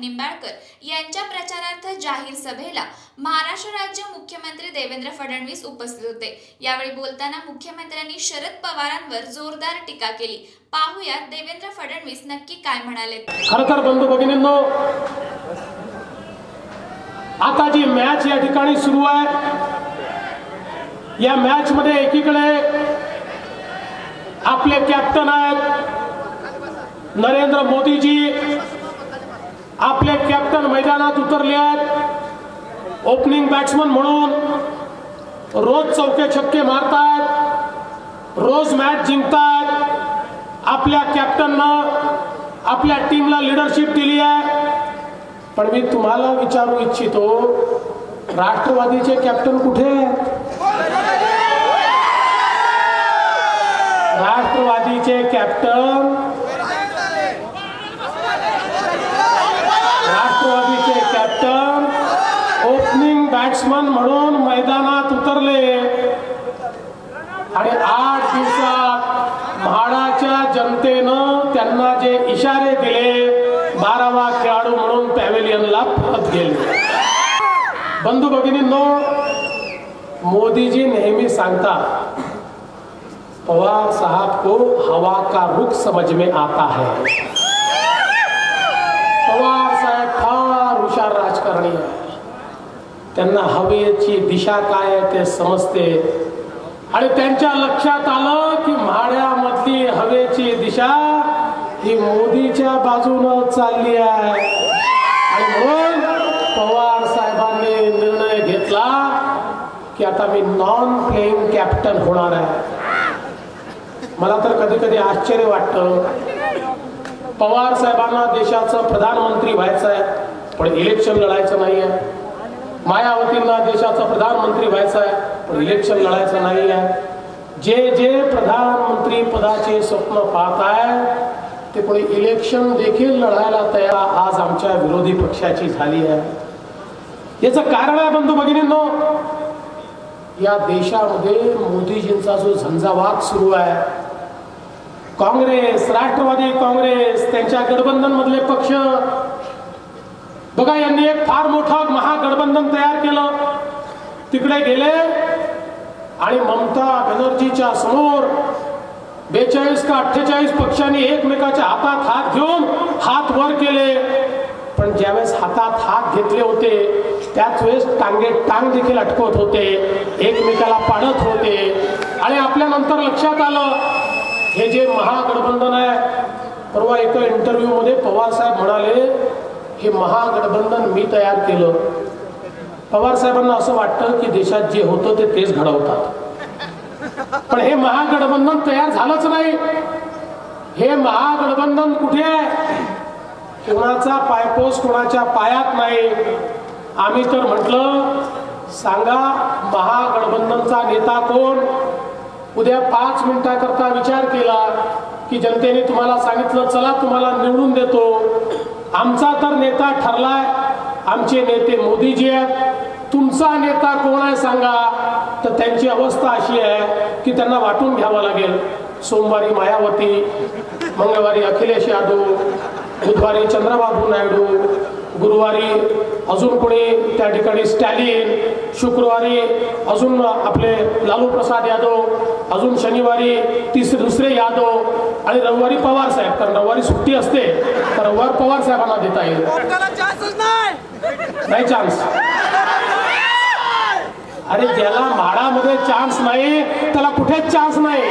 निंबाळकर यांच्या प्रचारार्थ जाहीर सभेला महाराष्ट्र राज्य मुख्यमंत्री देवेंद्र फडणवीस उपस्थित होते. यावेळी बोलताना मुख्यमंत्र्यांनी शरद पवारांवर जोरदार टीका केली. पाहुयात देवेंद्र फडणवीस नक्की काय म्हणाले खर तर बंधू भगिनींनो आता जी मॅच या ठिकाणी सुरू आहे या मॅच मध्ये एकीकडे आपले कॅप्टन आहेत नरेंद्र मोदीजी आपले कॅप्टन मैदानात उतरले आहेत ओपनिंग बॅट्समन म्हणून रोज चौके छक्के मारतात. रोज मॅच जिंकतात. आपल्या कॅप्टननं आपल्या टीमला लिडरशिप दिली आहे. पण मी तुम्हाला विचारू इच्छितो राष्ट्रवादीचे कॅप्टन कुठे राष्ट्रवादीचे कॅप्टन राष्ट्रवादीचे कॅप्टन ओपनिंग बॅट्समन म्हणून मैदानात उतरले. आणि आठ दिवसात म्हाडाच्या जनतेनं त्यांना जे इशारे दिले बारावा खेळाडू म्हणून पॅव्हेलियनला परत गेले. बंधू भगिनींनो मोदीजी नेहमी सांगतात पवार साहब को हवा का रुख समझ में आता है पवार साहेब फार हुशार राजकारणी आहे त्यांना हवेची दिशा काय आहे ते समजते. आणि त्यांच्या लक्षात आलं की म्हाड्यामधली हवेची दिशा ही मोदीच्या बाजूनं चालली आहे. आणि म्हणून पवार साहेबांनी निर्णय घेतला की आता मी नॉन प्लेईंग कॅप्टन होणार आहे. मला तर कधी कधी आश्चर्य वाटतं. पवार साहेबांना देशाचं प्रधानमंत्री व्हायचं आहे पण इलेक्शन लढायचं नाही आहे मायावतींना देशाचं प्रधानमंत्री व्हायचं आहे पण इलेक्शन लढायचं नाही आहे. जे जे प्रधानमंत्री पदाचे स्वप्न पाहत आहे ते कोणी इलेक्शन देखील लढायला तयार आज आमच्या विरोधी पक्षाची झाली आहे. याचं कारण आहे बंधू भगिनींनो या देशामध्ये मोदीजींचा जो झंझावात सुरू आहे काँग्रेस राष्ट्रवादी काँग्रेस त्यांच्या गठबंधन मधले पक्ष बघा यांनी एक फार मोठं महागठबंधन तयार केलं. तिकडे गेले आणि ममता बॅनर्जीच्या समोर बेचाळीस का अठ्ठेचाळीस पक्षांनी एकमेकाच्या हातात हात घेऊन हात वर केले. पण ज्यावेळेस हातात हात घेतले होते त्याच वेळेस टांगे टांग देखील अटकवत होते. एकमेकाला पाडत होते. आणि आपल्यानंतर लक्षात आलं हे जे महागठबंधन आहे परवा एका इंटरव्ह्यू मध्ये पवार साहेब म्हणाले हे महागठबंधन मी तयार केलं. पवार साहेबांना असं वाटतं की देशात जे होतं ते तेच घडवतात. पण हे महागठबंधन तयार झालंच नाही. हे महागठबंधन कुठे आहे? कोणाचा पायपोस कोणाच्या पायात नाही. आम्ही तर म्हटलं सांगा महागठबंधनचा नेता कोण? उद्या पाच मिनिटाकरता विचार केला की जनतेने तुम्हाला सांगितलं चला तुम्हाला निवडून देतो. आमचा तर नेता ठरलाय आमचे नेते मोदीजी आहेत. तुमचा नेता कोण आहे सांगा? तर त्यांची अवस्था अशी आहे की त्यांना वाटून घ्यावं लागेल. सोमवारी मायावती मंगळवारी अखिलेश यादव बुधवारी चंद्रबाबू नायडू गुरुवारी अजून कोणी त्या ठिकाणी स्टॅलिन शुक्रवारी अजून आपले लालू प्रसाद यादव अजून शनिवारी तिसरे दुसरे यादव आणि रविवारी पवार साहेब. कारण रविवारी सुट्टी असते तर रविवार पवार साहेबांना देता येईल. नाही. नाही चान्स अरे ज्याला म्हाडामध्ये चान्स नाही त्याला कुठेच चान्स नाही.